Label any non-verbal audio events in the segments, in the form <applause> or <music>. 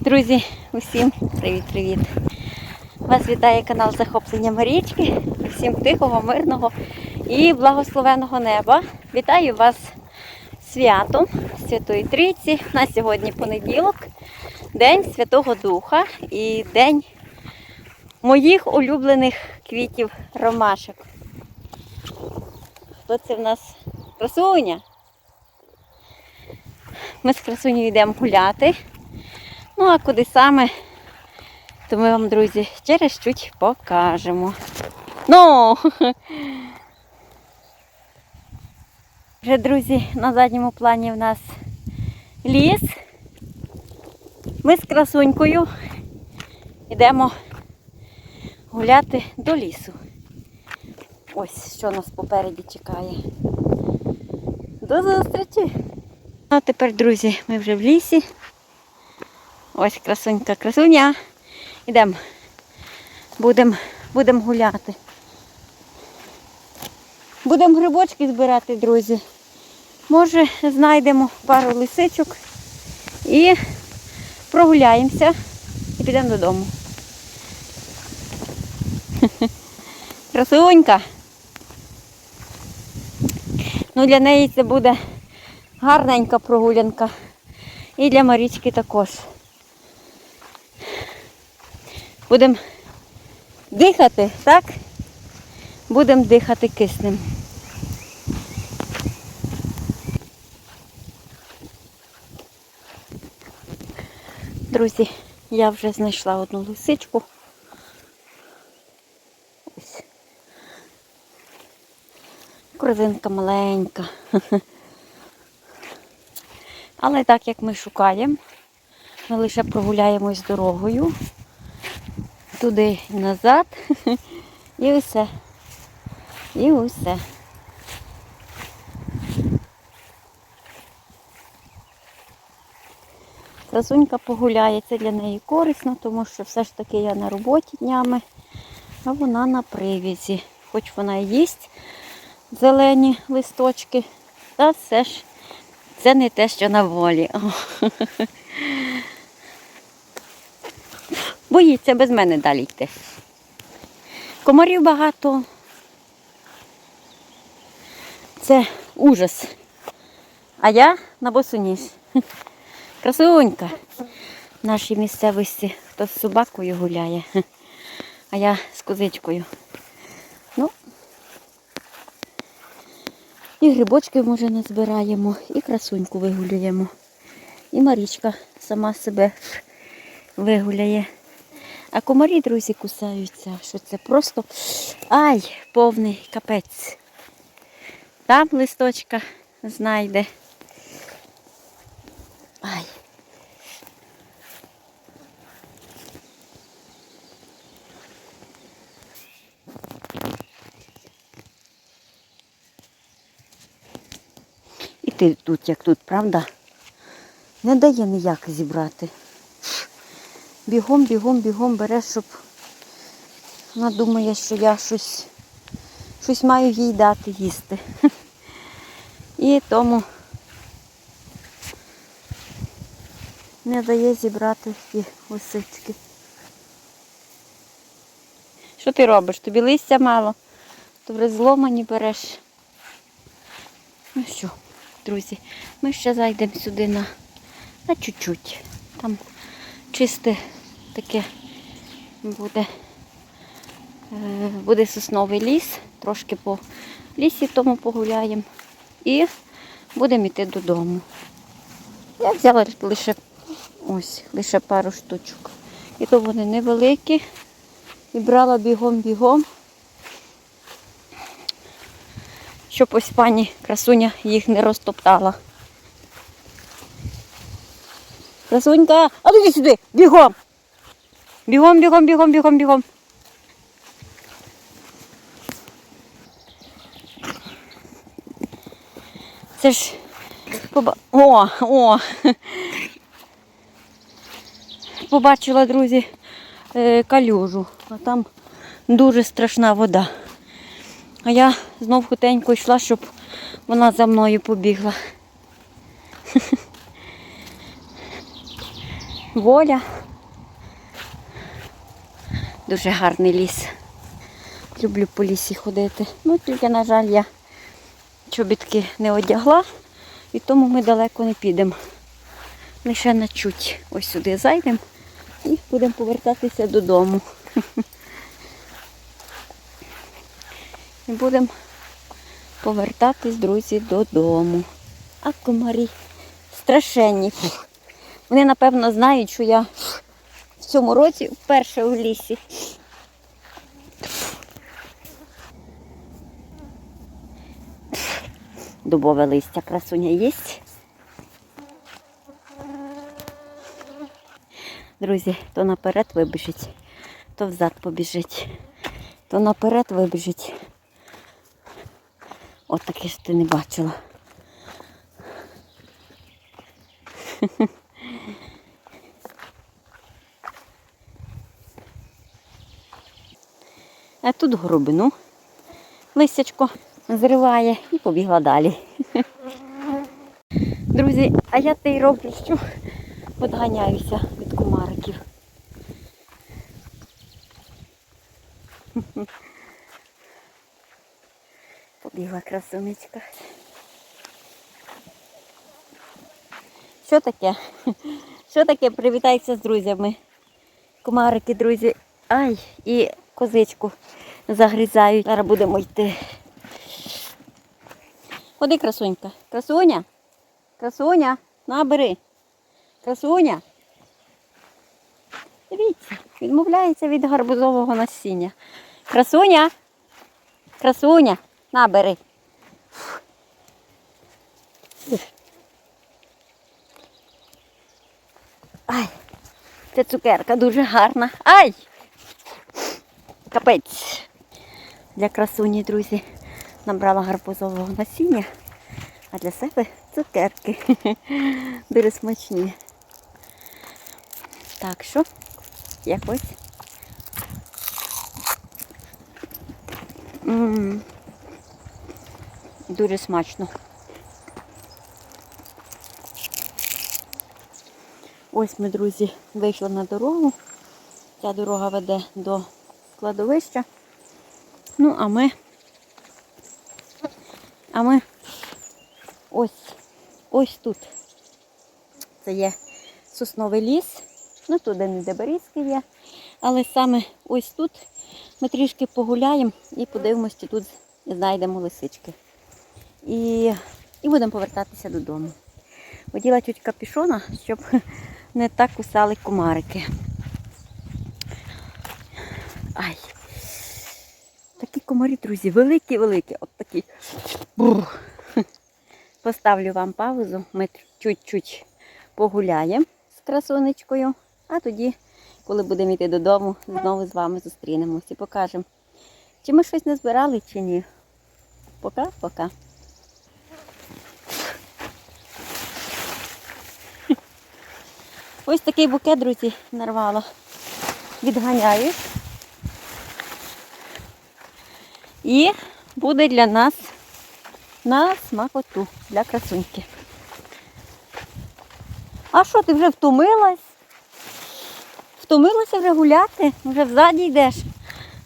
Друзі, усім привіт-привіт! Вас вітає канал Захоплення Марічки. Всім тихого, мирного і благословеного неба. Вітаю вас святом Святої Трійці. На сьогодні понеділок, День Святого Духа і День моїх улюблених квітів ромашок. Хто це в нас? Красуня? Ми з красунею йдемо гуляти. Ну, а куди саме, то ми вам, друзі, через чуть покажемо. Ну! Вже, друзі, на задньому плані в нас ліс. Ми з красунькою йдемо гуляти до лісу. Ось що нас попереді чекає. До зустрічі! А тепер, друзі, ми вже в лісі. Ось красунька, красуня. Йдемо. Будемо будем гуляти. Будемо грибочки збирати, друзі. Може, знайдемо пару лисичок і прогуляємося і підемо додому. <laughs> Красунька. Ну, для неї це буде гарненька прогулянка. І для Марічки також. Будемо дихати, так? Будемо дихати киснем. Друзі, я вже знайшла одну лисичку. Ось. Корзинка маленька. <laughs> Але так як ми шукаємо, ми лише прогуляємось дорогою туди і назад. <laughs> І усе. І усе. Красунька погуляє, це для неї корисно, тому що все ж таки я на роботі днями, а вона на привізі. Хоч вона і їсть зелені листочки, та все ж це не те, що на волі. <laughs> О. Боїться без мене далі йти. Комарів багато. Це ужас. А я на босоніж. <laughs> Красунька. В нашій місцевості хтось з собакою гуляє, а я з козичкою. Ну, і грибочки, може, назбираємо, і красуньку вигулюємо. І Марічка сама себе вигуляє. А комарі, друзі, кусаються, що це просто ай, повний капець. Там листочка знайде. Ай. І ти тут, як тут, правда? Не дає ніяк зібрати. Бігом, бігом, бігом береш, щоб вона думає, що я щось, щось маю їй дати їсти. <laughs> І тому не дає зібрати ті лисички. Що ти робиш? Тобі листя мало, то вже зломані береш. Ну що, друзі, ми ще зайдемо сюди на, на чуть-чуть. Там чисте таке буде, е, буде сосновий ліс, трошки по лісі тому погуляємо і будемо йти додому. Я взяла лише ось, лише пару штучок. І то вони невеликі. І брала бігом-бігом, щоб ось пані красуня їх не розтоптала. Красунька, а ну йди сюди, бігом. Бігом, бігом, бігом, бігом, бігом. Це ж. О, о. Побачила, друзі, калюжу, а там дуже страшна вода. А я знов хутенько йшла, щоб вона за мною побігла. воля. Дуже гарний ліс. Люблю по лісі ходити. Ну, тільки, на жаль, я чобітки не одягла, і тому ми далеко не підемо. Лише на чуть ось сюди зайдемо і будемо повертатися додому. І будемо повертатись, друзі, додому. А комарі страшенні. Вони, напевно, знають, що я цьому році вперше у лісі. Дубове листя красуня є. Друзі, то наперед вибіжить, то взад побіжить, то наперед вибіжить. От таке ж ти не бачила. А тут горобину листячко зриває і побігла далі. Друзі, а я те й роблю, що відганяюся від комариків. Побігла красунечка. Що таке? Що таке? Привітайся з друзями. Комарики, друзі. Ай, і козичку загрізають. Зараз будемо йти. Ходи, красунька. Красуня. Красуня, набери. Красуня. Дивіться, відмовляється від гарбузового насіння. Красуня. Красуня, набери. Ай, це цукерка дуже гарна. Ай! Капець. Для красуні, друзі, набрала гарбузового насіння, а для себе цукерки. <laughs> Дуже смачні. Так що, якось. М, Дуже смачно. Ось ми, друзі, вийшли на дорогу. Ця дорога веде до кладовища. Ну, а ми, а ми ось, ось тут. Це є сосновий ліс. Ну, тут не де берізки є. Але саме ось тут ми трішки погуляємо і подивимося, чи тут знайдемо лисички. І, і будемо повертатися додому. Оділа чуть капюшона, щоб не так кусали комарики. Ай. Комарі, друзі, великі-великі. От такі. Бух. Поставлю вам паузу. Ми чуть-чуть погуляємо з красунечкою, а тоді, коли будемо йти додому, знову з вами зустрінемось і покажемо, чи ми щось не збирали, чи ні. Пока-пока. Ось такий букет, друзі, нарвала. Відганяю. І буде для нас на смакоту для красуньки. А що, ти вже втомилась? Втомилася вже гуляти, вже взаді йдеш.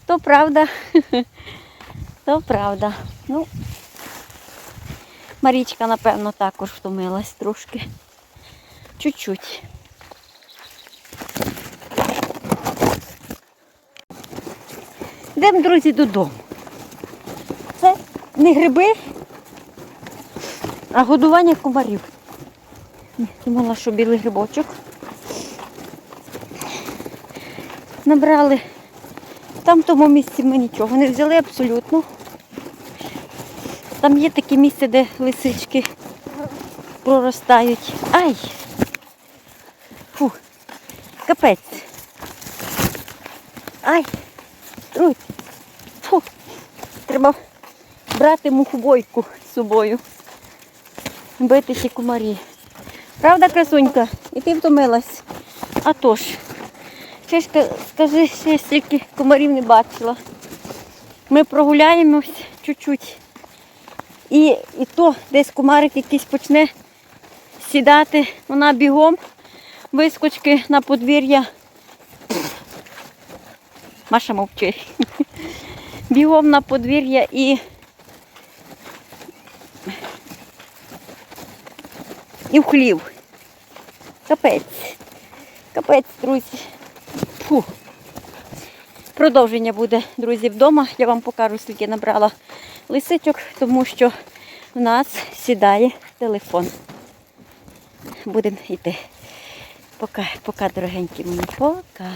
То правда. <laughs> То правда. Ну, Марічка, напевно, також втомилась трошки. Чуть-чуть. Йдемо, друзі, додому. Не гриби, а годування комарів. Думала, що білий грибочок. Набрали. Там в тому місці ми нічого не взяли абсолютно. Там є таке місце, де лисички проростають. Ай! Фу, капець. Ай! Ой, фу, треба брати мухобойку з собою. Бити ці комарі. Правда, красунька? І ти втомилась? А то ж. Ще ж скажи, ще стільки комарів не бачила. Ми прогуляємось чуть-чуть. І, і то десь комарик якийсь почне сідати, вона бігом вискочки на подвір'я. Маша мовчи. <laughs> Бігом на подвір'я і. І в хлів. Капець. Капець, друзі. Фу. Продовження буде, друзі, вдома. Я вам покажу, скільки набрала лисичок, тому що в нас сідає телефон. Будемо йти. Пока, пока, дорогенькі мої, пока.